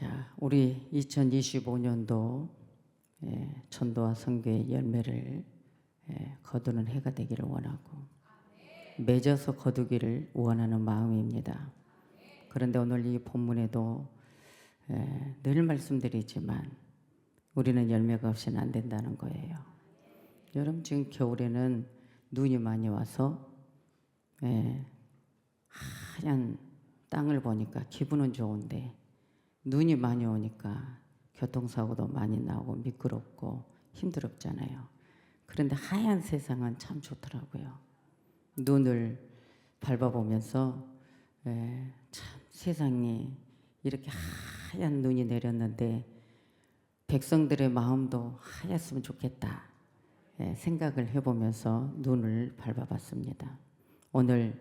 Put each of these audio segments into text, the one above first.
자, 우리 2025년도 예, 전도와 선교의 열매를 예, 거두는 해가 되기를 원하고 맺어서 거두기를 원하는 마음입니다. 그런데 오늘 이 본문에도 예, 늘 말씀드리지만 우리는 열매가 없이는 안 된다는 거예요. 여러분 지금 겨울에는 눈이 많이 와서 예, 하얀 땅을 보니까 기분은 좋은데 눈이 많이 오니까 교통사고도 많이 나고 미끄럽고 힘들었잖아요. 그런데 하얀 세상은 참 좋더라고요. 눈을 밟아보면서 예, 참 세상이 이렇게 하얀 눈이 내렸는데 백성들의 마음도 하얗으면 좋겠다 예, 생각을 해보면서 눈을 밟아봤습니다. 오늘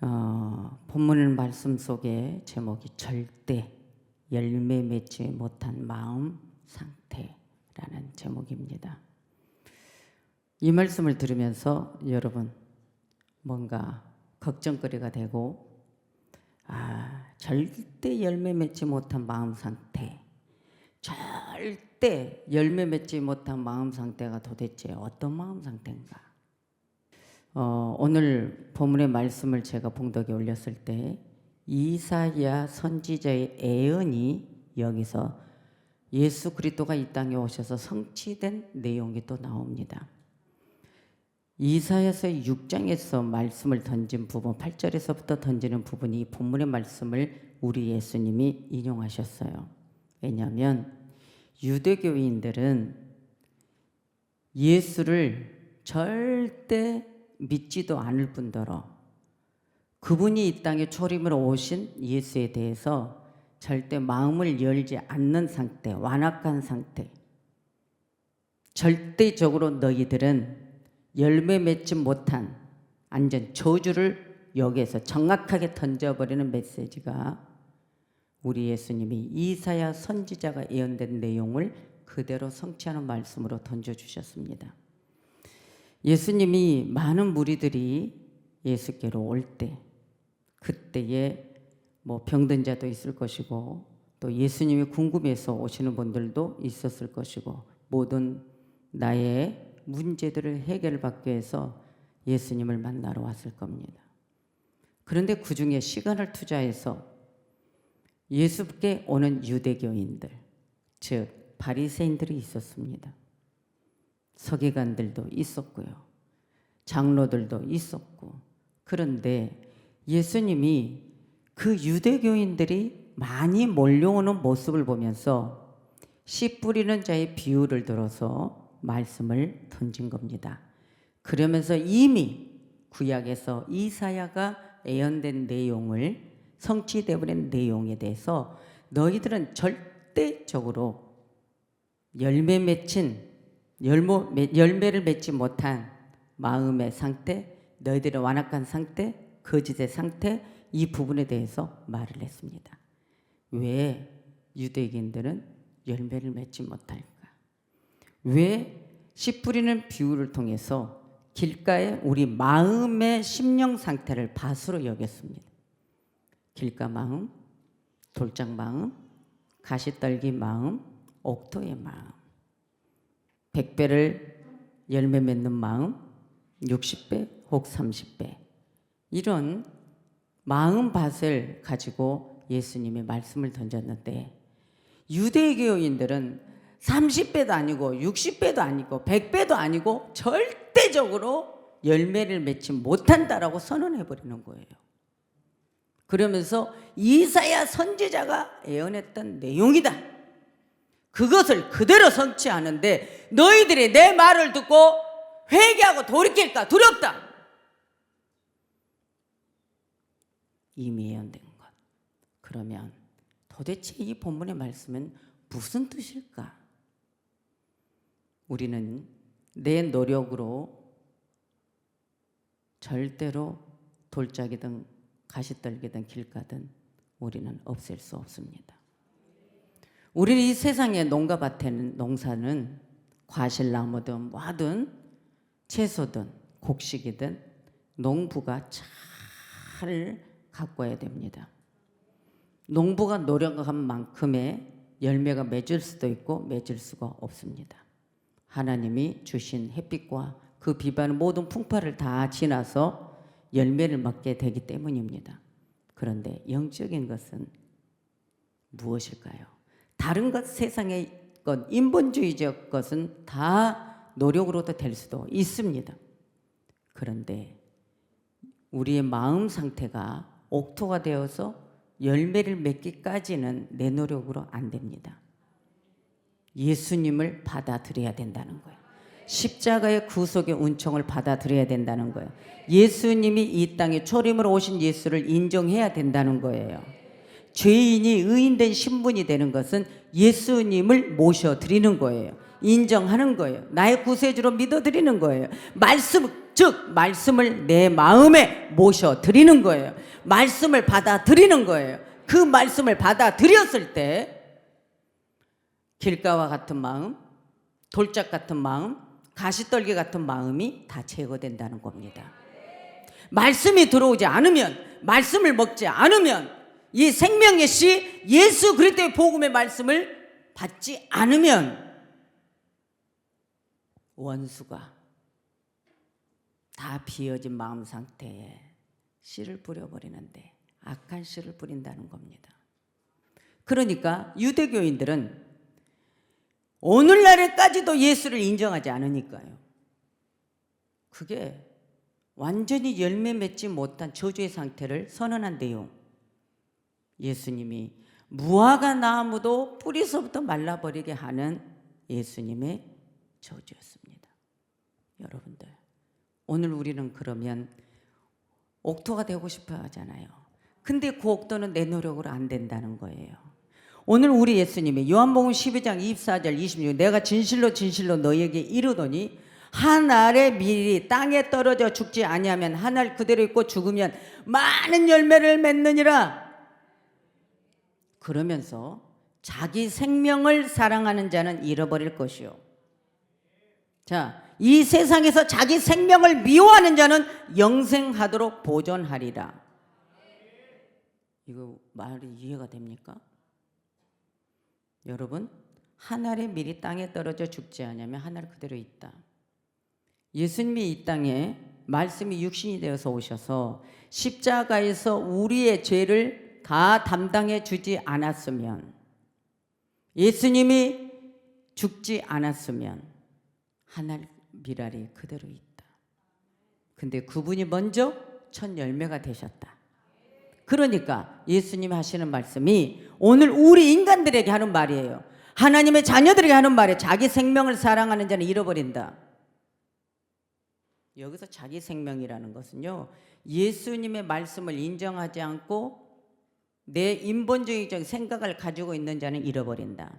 어, 본문 말씀 속에 제목이 절대 열매 맺지 못한 마음 상태라는 제목입니다. 이 말씀을 들으면서 여러분 뭔가 걱정거리가 되고 아 절대 열매 맺지 못한 마음 상태 절대 열매 맺지 못한 마음 상태가 도대체 어떤 마음 상태인가 어, 오늘 본문의 말씀을 제가 봉독에 올렸을 때 이사야 선지자의 애언이 여기서 예수 그리스도가 이 땅에 오셔서 성취된 내용이 또 나옵니다. 이사야서 6장에서 말씀을 던진 부분, 8절에서부터 던지는 부분이 이 본문의 말씀을 우리 예수님이 인용하셨어요. 왜냐하면 유대교인들은 예수를 절대 믿지도 않을 뿐더러 그분이 이 땅에 초림으로 오신 예수에 대해서 절대 마음을 열지 않는 상태, 완악한 상태. 절대적으로 너희들은 열매 맺지 못한 안전 저주를 여기에서 정확하게 던져버리는 메시지가 우리 예수님이 이사야 선지자가 예언된 내용을 그대로 성취하는 말씀으로 던져주셨습니다. 예수님이 많은 무리들이 예수께로 올 때, 그때에 뭐 병든 자도 있을 것이고, 또 예수님이 궁금해서 오시는 분들도 있었을 것이고, 모든 나의 문제들을 해결받기 위해서 예수님을 만나러 왔을 겁니다. 그런데 그 중에 시간을 투자해서 예수께 오는 유대교인들, 즉 바리새인들이 있었습니다. 서기관들도 있었고요. 장로들도 있었고. 그런데 예수님이 그 유대교인들이 많이 몰려오는 모습을 보면서 씨 뿌리는 자의 비유를 들어서 말씀을 던진 겁니다. 그러면서 이미 구약에서 이사야가 예언된 내용을 성취되어버린 내용에 대해서 너희들은 절대적으로 열매 맺힌 열모, 열매를 맺지 못한 마음의 상태, 너희들의 완악한 상태, 거짓의 상태 이 부분에 대해서 말을 했습니다. 왜 유대인들은 열매를 맺지 못할까? 왜 씨 뿌리는 비유를 통해서 길가에 우리 마음의 심령 상태를 밭으로 여겼습니다. 길가 마음, 돌장 마음, 가시떨기 마음, 옥토의 마음. 100배를 열매 맺는 마음, 60배 혹 30배. 이런 마음 밭을 가지고 예수님이 말씀을 던졌는데 유대교인들은 30배도 아니고 60배도 아니고 100배도 아니고 절대적으로 열매를 맺지 못한다라고 선언해 버리는 거예요. 그러면서 이사야 선지자가 예언했던 내용이다. 그것을 그대로 성취하는데 너희들이 내 말을 듣고 회개하고 돌이킬까 두렵다. 이미 예언된 것. 그러면 도대체 이 본문의 말씀은 무슨 뜻일까? 우리는 내 노력으로 절대로 돌짝이든 가시떨기든 길가든 우리는 없앨 수 없습니다. 우리는 이 세상의 농가 밭에는 농사는 과실나무든 뭐든 채소든 곡식이든 농부가 잘 가꿔야 됩니다. 농부가 노력한 만큼의 열매가 맺을 수도 있고 맺을 수가 없습니다. 하나님이 주신 햇빛과 그 비바는 모든 풍파를 다 지나서 열매를 맺게 되기 때문입니다. 그런데 영적인 것은 무엇일까요? 다른 것 세상의 것 인본주의적 것은 다 노력으로도 될 수도 있습니다. 그런데 우리의 마음 상태가 옥토가 되어서 열매를 맺기까지는 내 노력으로 안 됩니다. 예수님을 받아들여야 된다는 거예요. 십자가의 구속의 운총을 받아들여야 된다는 거예요. 예수님이 이 땅에 초림으로 오신 예수를 인정해야 된다는 거예요. 죄인이 의인된 신분이 되는 것은 예수님을 모셔 드리는 거예요. 인정하는 거예요. 나의 구세주로 믿어 드리는 거예요. 말씀, 즉, 말씀을 내 마음에 모셔 드리는 거예요. 말씀을 받아들이는 거예요. 그 말씀을 받아들였을 때, 길가와 같은 마음, 돌짝 같은 마음, 가시떨기 같은 마음이 다 제거된다는 겁니다. 말씀이 들어오지 않으면, 말씀을 먹지 않으면, 이 생명의 씨 예수 그리스도의 복음의 말씀을 받지 않으면 원수가 다 비어진 마음 상태에 씨를 뿌려버리는데 악한 씨를 뿌린다는 겁니다. 그러니까 유대교인들은 오늘날에까지도 예수를 인정하지 않으니까요. 그게 완전히 열매 맺지 못한 저주의 상태를 선언한대요. 예수님이 무화과 나무도 뿌리서부터 말라버리게 하는 예수님의 저주였습니다. 여러분들, 오늘 우리는 그러면 옥토가 되고 싶어 하잖아요. 근데 그 옥토는 내 노력으로 안 된다는 거예요. 오늘 우리 예수님이 요한복음 12장 24절 26 내가 진실로 진실로 너에게 이르더니 한 알의 밀이 땅에 떨어져 죽지 아니하면 한 알 그대로 있고 죽으면 많은 열매를 맺느니라 그러면서 자기 생명을 사랑하는 자는 잃어버릴 것이요. 자, 이 세상에서 자기 생명을 미워하는 자는 영생하도록 보존하리라. 이거 말이 이해가 됩니까? 여러분, 하늘의 밀이 땅에 떨어져 죽지 않으면 하늘 그대로 있다. 예수님이 이 땅에 말씀이 육신이 되어서 오셔서 십자가에서 우리의 죄를 다 담당해 주지 않았으면 예수님이 죽지 않았으면 하늘 미랄이 그대로 있다. 근데 그분이 먼저 첫 열매가 되셨다. 그러니까 예수님 하시는 말씀이 오늘 우리 인간들에게 하는 말이에요. 하나님의 자녀들에게 하는 말이에요. 자기 생명을 사랑하는 자는 잃어버린다. 여기서 자기 생명이라는 것은요. 예수님의 말씀을 인정하지 않고 내 인본주의적 생각을 가지고 있는 자는 잃어버린다.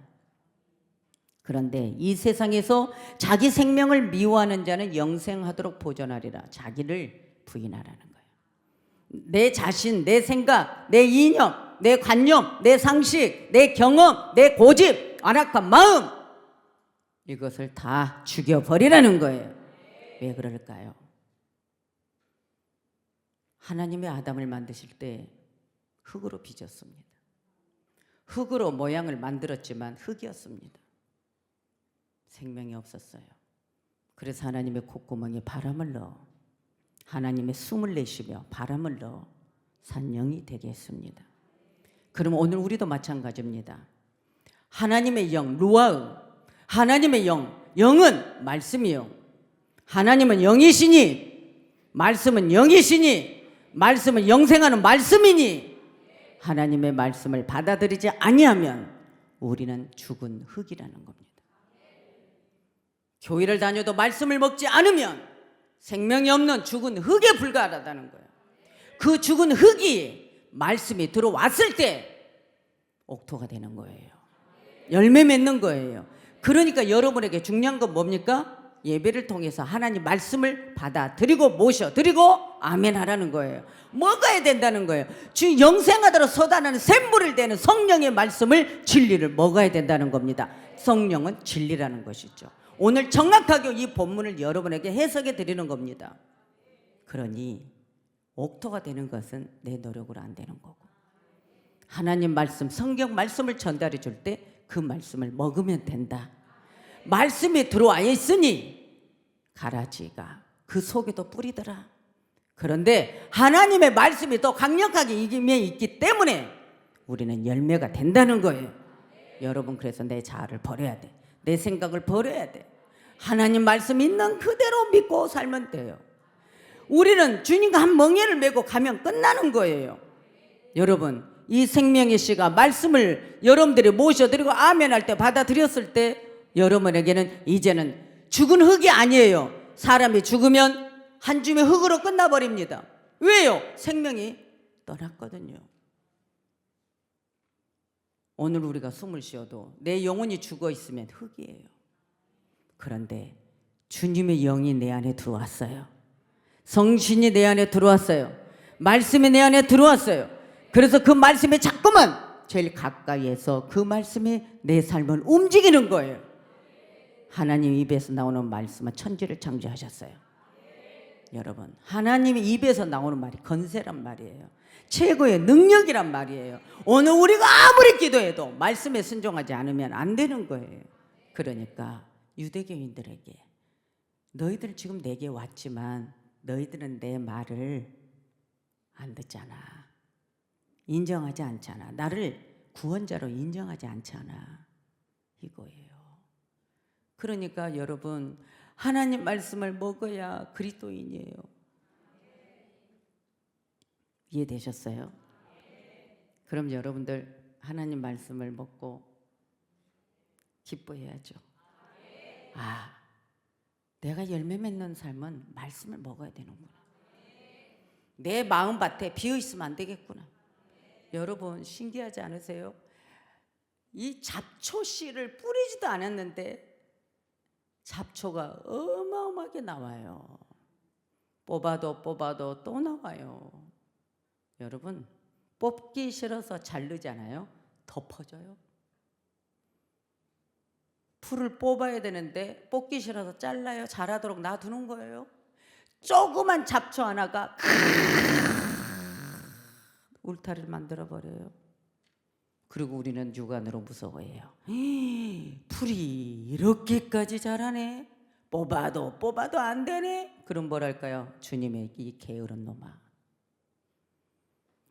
그런데 이 세상에서 자기 생명을 미워하는 자는 영생하도록 보존하리라. 자기를 부인하라는 거예요. 내 자신, 내 생각, 내 이념, 내 관념, 내 상식, 내 경험, 내 고집, 안악한 마음 이것을 다 죽여버리라는 거예요. 왜 그럴까요? 하나님의 아담을 만드실 때 흙으로 빚었습니다. 흙으로 모양을 만들었지만 흙이었습니다. 생명이 없었어요. 그래서 하나님의 콧구멍에 바람을 넣어 하나님의 숨을 내쉬며 바람을 넣어 산영이 되게 했습니다. 그럼 오늘 우리도 마찬가지입니다. 하나님의 영, 루아음, 하나님의 영, 영은 말씀이요. 하나님은 영이시니, 말씀은 영이시니, 말씀은 영생하는 말씀이니, 하나님의 말씀을 받아들이지 아니하면 우리는 죽은 흙이라는 겁니다. 교회를 다녀도 말씀을 먹지 않으면 생명이 없는 죽은 흙에 불과하다는 거예요. 그 죽은 흙이 말씀이 들어왔을 때 옥토가 되는 거예요. 열매 맺는 거예요. 그러니까 여러분에게 중요한 건 뭡니까? 예배를 통해서 하나님 말씀을 받아들이고 모셔드리고 아멘 하라는 거예요. 먹어야 된다는 거예요. 주 영생하도록 쏟아나는 샘물을 대는 성령의 말씀을 진리를 먹어야 된다는 겁니다. 성령은 진리라는 것이죠. 오늘 정확하게 이 본문을 여러분에게 해석해 드리는 겁니다. 그러니 옥토가 되는 것은 내 노력으로 안 되는 거고 하나님 말씀, 성경 말씀을 전달해 줄 때 그 말씀을 먹으면 된다. 말씀이 들어와 있으니 가라지가 그 속에도 뿌리더라. 그런데 하나님의 말씀이 더 강력하게 이김에 있기 때문에 우리는 열매가 된다는 거예요. 여러분 그래서 내 자아를 버려야 돼. 내 생각을 버려야 돼. 하나님 말씀 있는 그대로 믿고 살면 돼요. 우리는 주님과 한 멍에를 메고 가면 끝나는 거예요. 여러분, 이 생명의 씨가 말씀을 여러분들이 모셔드리고 아멘 할 때 받아들였을 때 여러분에게는 이제는 죽은 흙이 아니에요. 사람이 죽으면 한 줌의 흙으로 끝나버립니다. 왜요? 생명이 떠났거든요. 오늘 우리가 숨을 쉬어도 내 영혼이 죽어 있으면 흙이에요. 그런데 주님의 영이 내 안에 들어왔어요. 성신이 내 안에 들어왔어요. 말씀이 내 안에 들어왔어요. 그래서 그 말씀에 자꾸만 제일 가까이에서 그 말씀이 내 삶을 움직이는 거예요. 하나님 입에서 나오는 말씀은 천지를 창조하셨어요. 여러분, 하나님의 입에서 나오는 말이 건세란 말이에요. 최고의 능력이란 말이에요. 오늘 우리가 아무리 기도해도 말씀에 순종하지 않으면 안 되는 거예요. 그러니까 유대교인들에게 너희들 지금 내게 왔지만 너희들은 내 말을 안 듣잖아. 인정하지 않잖아. 나를 구원자로 인정하지 않잖아. 이거예요. 그러니까 여러분 하나님 말씀을 먹어야 그리스도인이에요. 이해되셨어요? 그럼 여러분들 하나님 말씀을 먹고 기뻐해야죠. 아, 내가 열매 맺는 삶은 말씀을 먹어야 되는구나. 내 마음밭에 비어 있으면 안 되겠구나. 여러분 신기하지 않으세요? 이 잡초 씨를 뿌리지도 않았는데 잡초가 어마어마하게 나와요. 뽑아도 뽑아도 또 나와요. 여러분 뽑기 싫어서 자르잖아요. 더 퍼져요. 풀을 뽑아야 되는데 뽑기 싫어서 잘라요. 자라도록 놔두는 거예요. 조그만 잡초 하나가 울타리를 만들어 버려요. 그리고 우리는 육안으로 무서워해요. 풀이 이렇게까지 자라네. 뽑아도 뽑아도 안 되네. 그럼 뭐랄까요? 주님의 이 게으른 놈아.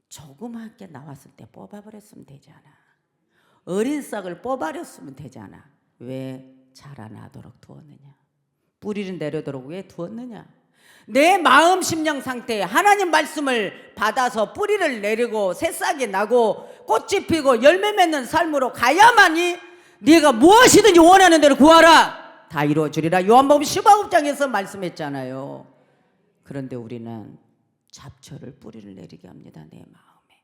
조그맣게 나왔을 때 뽑아버렸으면 되잖아. 어린 싹을 뽑아렸으면 되잖아. 왜 자라나도록 두었느냐? 뿌리를 내려도록 왜 두었느냐? 내 마음 심령 상태에 하나님 말씀을 받아서 뿌리를 내리고 새싹이 나고 꽃이 피고 열매 맺는 삶으로 가야만이 네가 무엇이든지 원하는 대로 구하라. 다 이루어 주리라. 요한복음 15장에서 말씀했잖아요. 그런데 우리는 잡초를 뿌리를 내리게 합니다 내 마음에.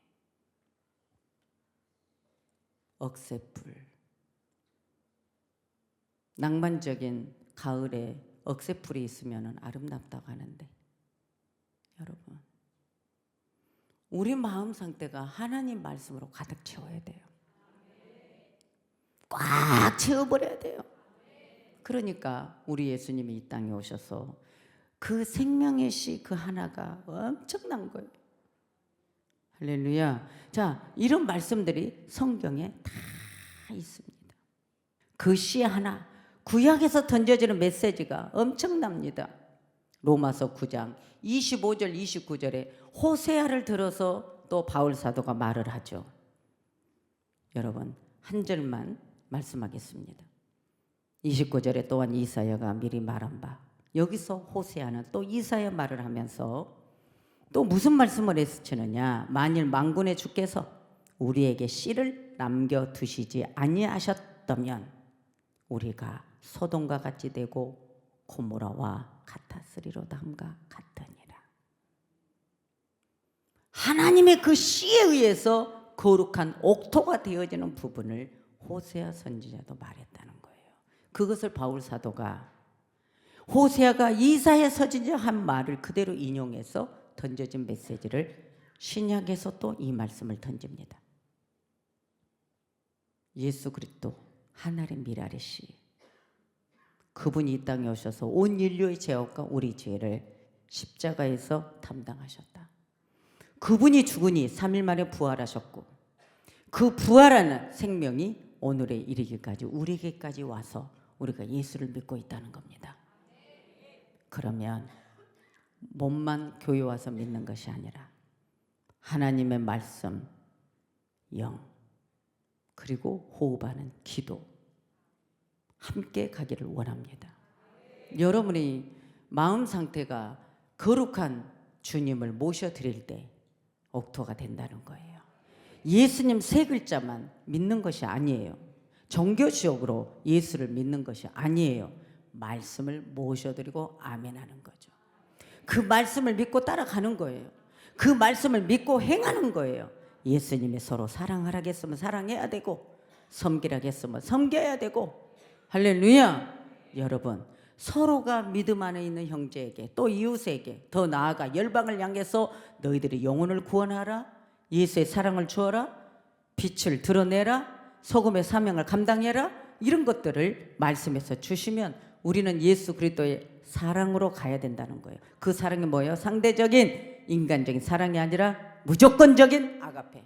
억새풀 낭만적인 가을에 억새풀이 있으면 아름답다고 하는데 여러분 우리 마음 상태가 하나님 말씀으로 가득 채워야 돼요. 꽉 채워버려야 돼요. 그러니까 우리 예수님이 이 땅에 오셔서 그 생명의 씨 그 하나가 엄청난 거예요. 할렐루야. 자, 이런 말씀들이 성경에 다 있습니다. 그 씨 하나, 구약에서 던져지는 메시지가 엄청납니다. 로마서 9장 25절 29절에 호세아를 들어서 또 바울 사도가 말을 하죠. 여러분 한 절만 말씀하겠습니다. 29절에 또한 이사야가 미리 말한 바 여기서 호세아는 또 이사야 말을 하면서 또 무슨 말씀을 했으느냐 만일 망군의 주께서 우리에게 씨를 남겨 두시지 아니하셨다면 우리가 소돔과 같이 되고 고모라와 같았으리로다 함과 같으니라. 하나님의 그 씨에 의해서 거룩한 옥토가 되어지는 부분을 호세아 선지자도 말했다는 거예요. 그것을 바울 사도가 호세아가 이사야 선지자 한 말을 그대로 인용해서 던져진 메시지를 신약에서 또 이 말씀을 던집니다. 예수 그리스도 하나의 미랄의 씨. 그분이 이 땅에 오셔서 온 인류의 죄악과 우리 죄를 십자가에서 담당하셨다. 그분이 죽으니 3일 만에 부활하셨고 그 부활하는 생명이 오늘에 이르기까지 우리에게까지 와서 우리가 예수를 믿고 있다는 겁니다. 그러면 몸만 교회 와서 믿는 것이 아니라 하나님의 말씀, 영, 그리고 호흡하는 기도 함께 가기를 원합니다. 여러분의 마음 상태가 거룩한 주님을 모셔 드릴 때 옥토가 된다는 거예요. 예수님 세 글자만 믿는 것이 아니에요. 종교적으로 예수를 믿는 것이 아니에요. 말씀을 모셔드리고 아멘하는 거죠. 그 말씀을 믿고 따라가는 거예요. 그 말씀을 믿고 행하는 거예요. 예수님이 서로 사랑하라겠으면 사랑해야 되고 섬기라겠으면 섬겨야 되고 할렐루야. 여러분 서로가 믿음 안에 있는 형제에게 또 이웃에게 더 나아가 열방을 향해서 너희들이 영혼을 구원하라 예수의 사랑을 주어라 빛을 드러내라 소금의 사명을 감당해라 이런 것들을 말씀에서 주시면 우리는 예수 그리스도의 사랑으로 가야 된다는 거예요. 그 사랑이 뭐예요? 상대적인 인간적인 사랑이 아니라 무조건적인 아가페.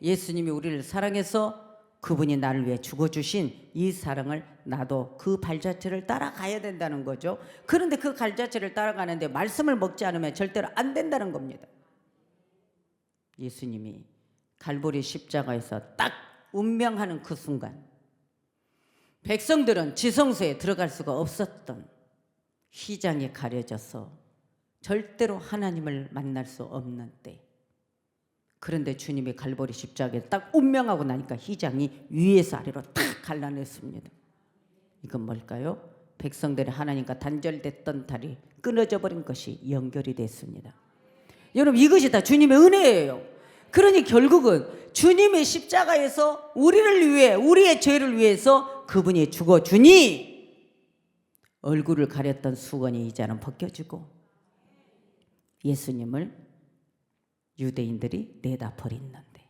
예수님이 우리를 사랑해서 그분이 나를 위해 죽어주신 이 사랑을 나도 그 발자취를 따라가야 된다는 거죠. 그런데 그 발자취를 따라가는데 말씀을 먹지 않으면 절대로 안 된다는 겁니다. 예수님이 갈보리 십자가에서 딱 운명하는 그 순간 백성들은 지성소에 들어갈 수가 없었던 휘장이 가려져서 절대로 하나님을 만날 수 없는 때 그런데 주님이 갈보리 십자가에 딱 운명하고 나니까 휘장이 위에서 아래로 탁 갈라냈습니다. 이건 뭘까요? 백성들이 하나님과 단절됐던 달이 끊어져 버린 것이 연결이 됐습니다. 여러분 이것이 다 주님의 은혜예요. 그러니 결국은 주님의 십자가에서 우리를 위해 우리의 죄를 위해서 그분이 죽어 주니 얼굴을 가렸던 수건이 이제는 벗겨지고 예수님을 유대인들이 내다 버렸는데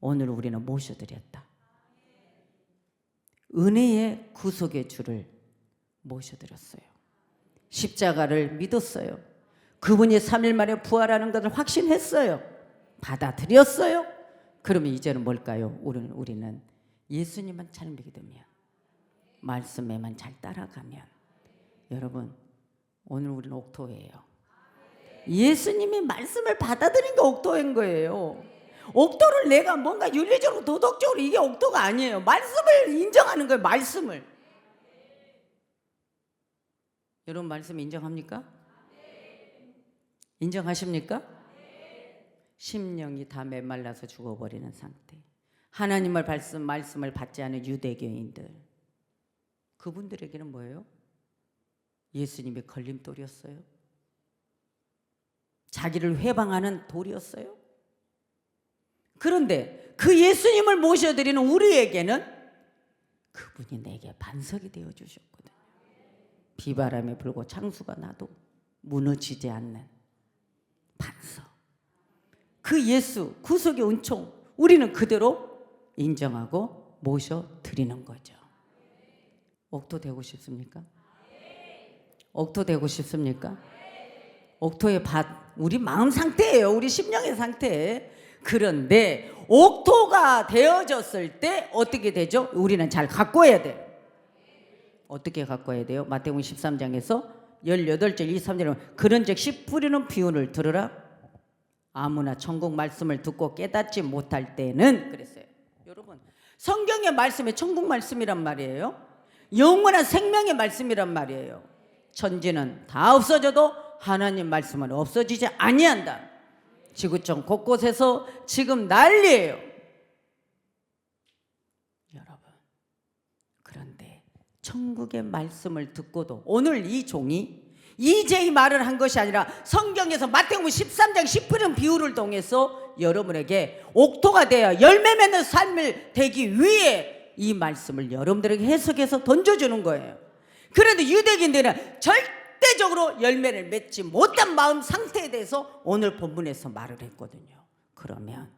오늘 우리는 모셔드렸다. 은혜의 구속의 주를 모셔드렸어요. 십자가를 믿었어요. 그분이 3일 만에 부활하는 것을 확신했어요. 받아들였어요. 그러면 이제는 뭘까요? 우리는, 우리는 예수님만 잘 믿으면 말씀에만 잘 따라가면 여러분 오늘 우리는 옥토예요. 예수님이 말씀을 받아들인 게 옥토인 거예요. 옥토를 내가 뭔가 윤리적으로 도덕적으로 이게 옥토가 아니에요. 말씀을 인정하는 거예요. 말씀을. 여러분 말씀 인정합니까? 인정하십니까? 심령이 다 메말라서 죽어버리는 상태. 하나님을 말씀 말씀을 받지 않은 유대교인들. 그분들에게는 뭐예요? 예수님이 걸림돌이었어요. 자기를 회방하는 돌이었어요. 그런데 그 예수님을 모셔드리는 우리에게는 그분이 내게 반석이 되어 주셨거든요. 비바람에 불고 창수가 나도 무너지지 않는 반석. 그 예수 구속의 은총 우리는 그대로 인정하고 모셔 드리는 거죠. 옥토 되고 싶습니까? 옥토 되고 싶습니까? 옥토의 밭 우리 마음 상태예요. 우리 심령의 상태. 그런데 옥토가 되어졌을 때 어떻게 되죠? 우리는 잘 가꿔야 돼요. 어떻게 가꿔야 돼요? 마태복음 13장에서 18절 23절에 그런즉 씨 뿌리는 비유를 들으라 아무나 천국 말씀을 듣고 깨닫지 못할 때는 그랬어요. 여러분 성경의 말씀이 천국 말씀이란 말이에요. 영원한 생명의 말씀이란 말이에요. 천지는 다 없어져도 하나님 말씀은 없어지지 아니한다. 지구촌 곳곳에서 지금 난리예요. 여러분 그런데 천국의 말씀을 듣고도 오늘 이 종이 이제 이 말을 한 것이 아니라 성경에서 마태복음 13장 10편 비유를 통해서 여러분에게 옥토가 되어 열매 맺는 삶을 되기 위해 이 말씀을 여러분들에게 해석해서 던져주는 거예요. 그런데 유대인들은 절대 적으로 열매를 맺지 못한 마음 상태에 대해서 오늘 본문에서 말을 했거든요. 그러면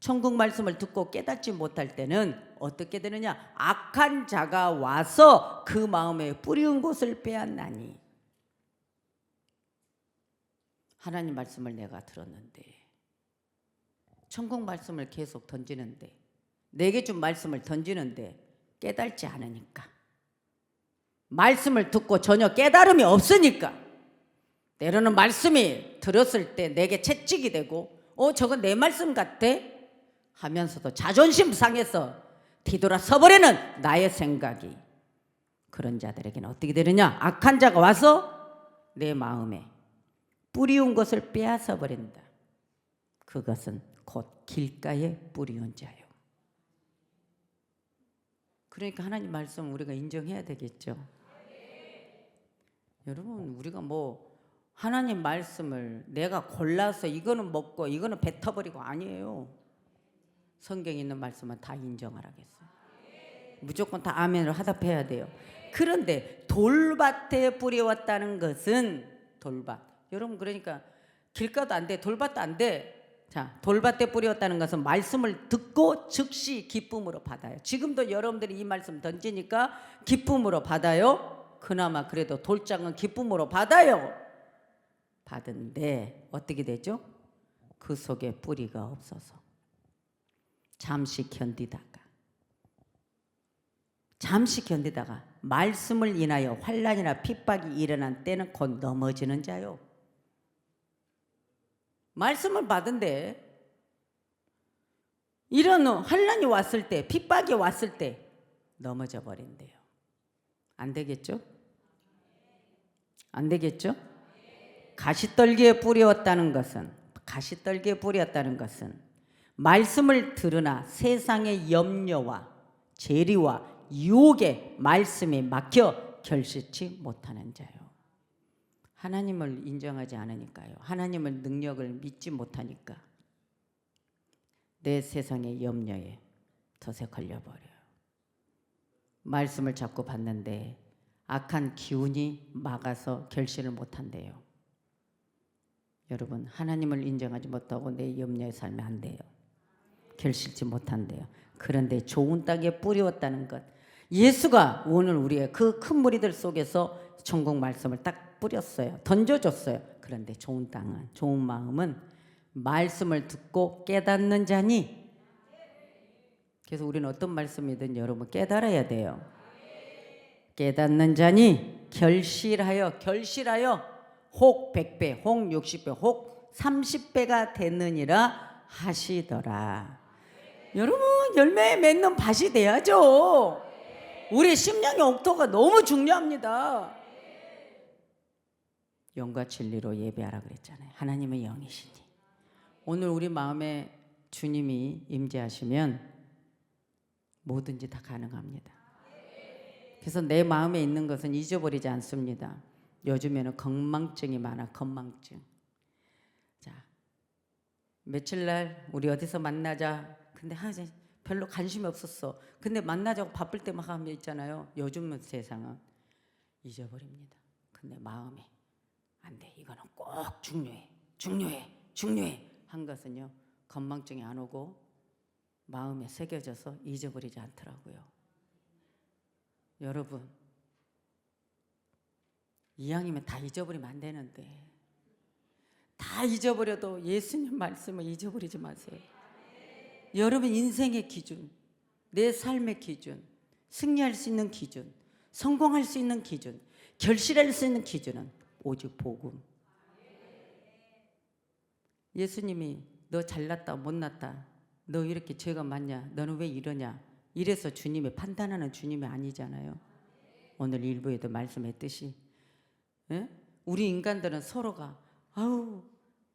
천국 말씀을 듣고 깨닫지 못할 때는 어떻게 되느냐? 악한 자가 와서 그 마음에 뿌리운 곳을 빼앗나니 하나님 말씀을 내가 들었는데 천국 말씀을 계속 던지는데 내게 준 말씀을 던지는데 깨달지 않으니까 말씀을 듣고 전혀 깨달음이 없으니까. 때로는 말씀이 들었을 때 내게 채찍이 되고 어 저건 내 말씀 같아? 하면서도 자존심 상해서 뒤돌아 서버리는 나의 생각이. 그런 자들에게는 어떻게 되느냐? 악한 자가 와서 내 마음에 뿌리운 것을 빼앗아 버린다. 그것은 곧 길가에 뿌리운 자요. 그러니까 하나님 말씀 우리가 인정해야 되겠죠 여러분 우리가 뭐 하나님 말씀을 내가 골라서 이거는 먹고 이거는 뱉어버리고 아니에요. 성경에 있는 말씀은 다 인정하라 겠어요. 무조건 다 아멘을 하답해야 돼요. 그런데 돌밭에 뿌려왔다는 것은 돌밭. 여러분 그러니까 길가도 안 돼, 돌밭도 안 돼. 자, 돌밭에 뿌려왔다는 것은 말씀을 듣고 즉시 기쁨으로 받아요. 지금도 여러분들이 이 말씀 던지니까 기쁨으로 받아요. 그나마 그래도 돌장은 기쁨으로 받아요. 받은데 어떻게 되죠? 그 속에 뿌리가 없어서 잠시 견디다가 잠시 견디다가 말씀을 인하여 환란이나 핍박이 일어난 때는 곧 넘어지는 자요. 말씀을 받은데 이런 환란이 왔을 때 핍박이 왔을 때 넘어져 버린대요. 안 되겠죠? 안 되겠죠? 가시떨기에 뿌렸다는 것은 가시떨기에 뿌렸다는 것은 말씀을 들으나 세상의 염려와 재리와 유혹에 말씀이 막혀 결실치 못하는 자요. 하나님을 인정하지 않으니까요. 하나님을 능력을 믿지 못하니까 내 세상의 염려에 덫에 걸려버려요. 말씀을 자꾸 받는데 악한 기운이 막아서 결실을 못한대요. 여러분 하나님을 인정하지 못하고 내 염려에 살면 안 돼요. 결실치 못한대요. 그런데 좋은 땅에 뿌리웠다는 것. 예수가 오늘 우리의 그 큰 무리들 속에서 천국 말씀을 딱 뿌렸어요. 던져줬어요. 그런데 좋은 땅은 좋은 마음은 말씀을 듣고 깨닫는 자니. 그래서 우리는 어떤 말씀이든 여러분 깨달아야 돼요. 깨닫는 자니 결실하여 결실하여 혹 100배, 혹 60배, 혹 30배가 되느니라 하시더라. 여러분 열매 맺는 밭이 돼야죠. 우리 심령의 옥토가 너무 중요합니다. 영과 진리로 예배하라 그랬잖아요. 하나님의 영이시니. 오늘 우리 마음에 주님이 임재하시면 뭐든지 다 가능합니다. 그래서 내 마음에 있는 것은 잊어버리지 않습니다. 요즘에는 건망증이 많아, 건망증. 자, 며칠 날 우리 어디서 만나자. 근데 하 별로 관심이 없었어. 근데 만나자고 바쁠 때만 하면 있잖아요. 요즘은 세상은 잊어버립니다. 근데 마음에 안 돼. 이거는 꼭 중요해. 중요해. 중요해. 한 것은요. 건망증이 안 오고 마음에 새겨져서 잊어버리지 않더라고요. 여러분 이왕이면 다 잊어버리면 안 되는데 다 잊어버려도 예수님 말씀을 잊어버리지 마세요. 여러분 인생의 기준, 내 삶의 기준, 승리할 수 있는 기준, 성공할 수 있는 기준, 결실할 수 있는 기준은 오직 복음. 예수님이 너 잘났다 못났다 너 이렇게 죄가 많냐 너는 왜 이러냐 이래서 주님이 판단하는 주님이 아니잖아요. 오늘 일부에도 말씀했듯이 예? 우리 인간들은 서로가 아우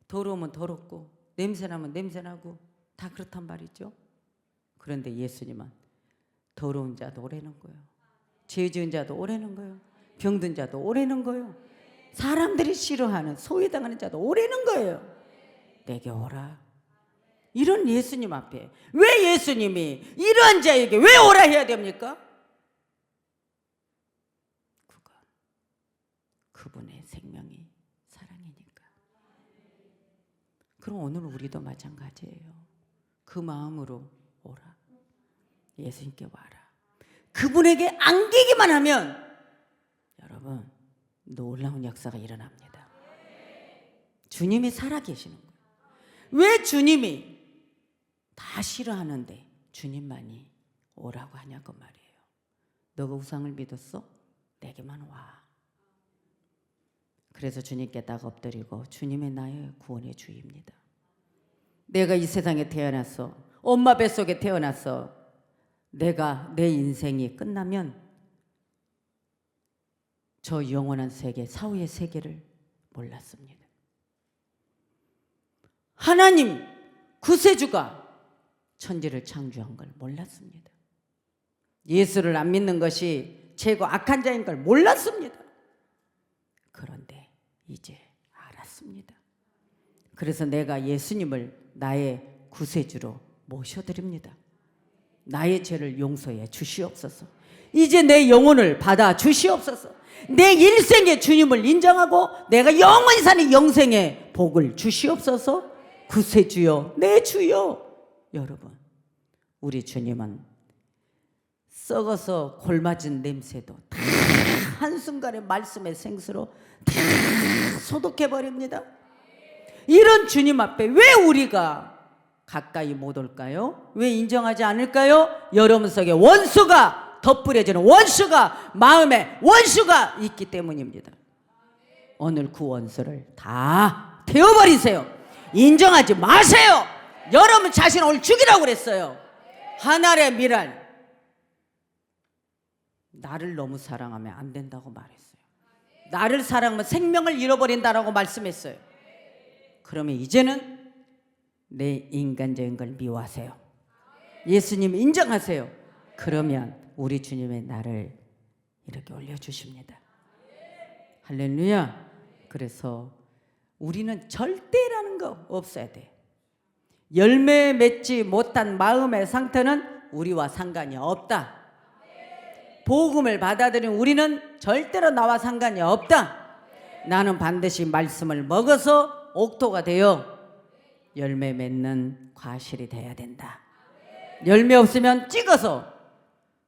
더러우면 더럽고 냄새나면 냄새나고 다 그렇단 말이죠. 그런데 예수님은 더러운 자도 오래는 거예요. 죄 지은 자도 오래는 거예요. 병든 자도 오래는 거예요. 사람들이 싫어하는 소외당하는 자도 오래는 거예요. 내게 오라. 이런 예수님 앞에 왜 예수님이 이러한 자에게 왜 오라 해야 됩니까? 그건 그분의 생명이 사랑이니까. 그럼 오늘 우리도 마찬가지예요. 그 마음으로 오라. 예수님께 와라. 그분에게 안기기만 하면 여러분 놀라운 역사가 일어납니다. 주님이 살아 계시는 거예요. 왜 주님이 다 싫어하는데 주님만이 오라고 하냐고 말이에요. 너가 우상을 믿었어? 내게만 와. 그래서 주님께 딱 엎드리고 주님의 나의 구원의 주입니다. 내가 이 세상에 태어났어. 엄마 뱃속에 태어났어. 내가 내 인생이 끝나면 저 영원한 세계, 사후의 세계를 몰랐습니다. 하나님 구세주가 천지를 창조한 걸 몰랐습니다. 예수를 안 믿는 것이 최고 악한 자인 걸 몰랐습니다. 그런데 이제 알았습니다. 그래서 내가 예수님을 나의 구세주로 모셔드립니다. 나의 죄를 용서해 주시옵소서. 이제 내 영혼을 받아 주시옵소서. 내 일생의 주님을 인정하고 내가 영원히 사는 영생의 복을 주시옵소서. 구세주여, 내 주여. 여러분, 우리 주님은 썩어서 골맞은 냄새도 다 한순간에 말씀의 생수로 다 소독해 버립니다. 이런 주님 앞에 왜 우리가 가까이 못 올까요? 왜 인정하지 않을까요? 여러분 속에 원수가 덧뿌려지는 원수가 마음에 원수가 있기 때문입니다. 오늘 그 원수를 다 태워버리세요. 인정하지 마세요. 여러분 자신 오늘 죽이라고 그랬어요. 하늘의 미랄. 나를 너무 사랑하면 안 된다고 말했어요. 나를 사랑하면 생명을 잃어버린다라고 말씀했어요. 그러면 이제는 내 인간적인 걸 미워하세요. 예수님 인정하세요. 그러면 우리 주님의 나를 이렇게 올려주십니다. 할렐루야. 그래서 우리는 절대라는 거 없어야 돼. 열매 맺지 못한 마음의 상태는 우리와 상관이 없다. 복음을 받아들인 우리는 절대로 나와 상관이 없다. 나는 반드시 말씀을 먹어서 옥토가 되어 열매 맺는 과실이 돼야 된다. 열매 없으면 찍어서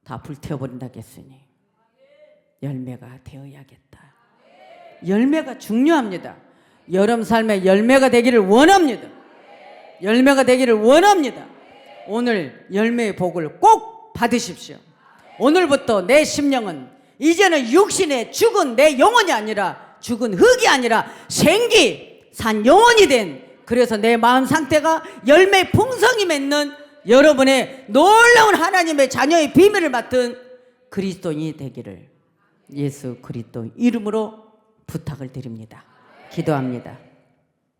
다 불태워버린다겠으니 열매가 되어야겠다. 열매가 중요합니다. 여러분 삶에 열매가 되기를 원합니다. 열매가 되기를 원합니다. 오늘 열매의 복을 꼭 받으십시오. 오늘부터 내 심령은 이제는 육신의 죽은 내 영혼이 아니라 죽은 흙이 아니라 생기 산 영혼이 된 그래서 내 마음 상태가 열매 풍성이 맺는 여러분의 놀라운 하나님의 자녀의 비밀을 맡은 그리스도인이 되기를 예수 그리스도 이름으로 부탁을 드립니다. 기도합니다.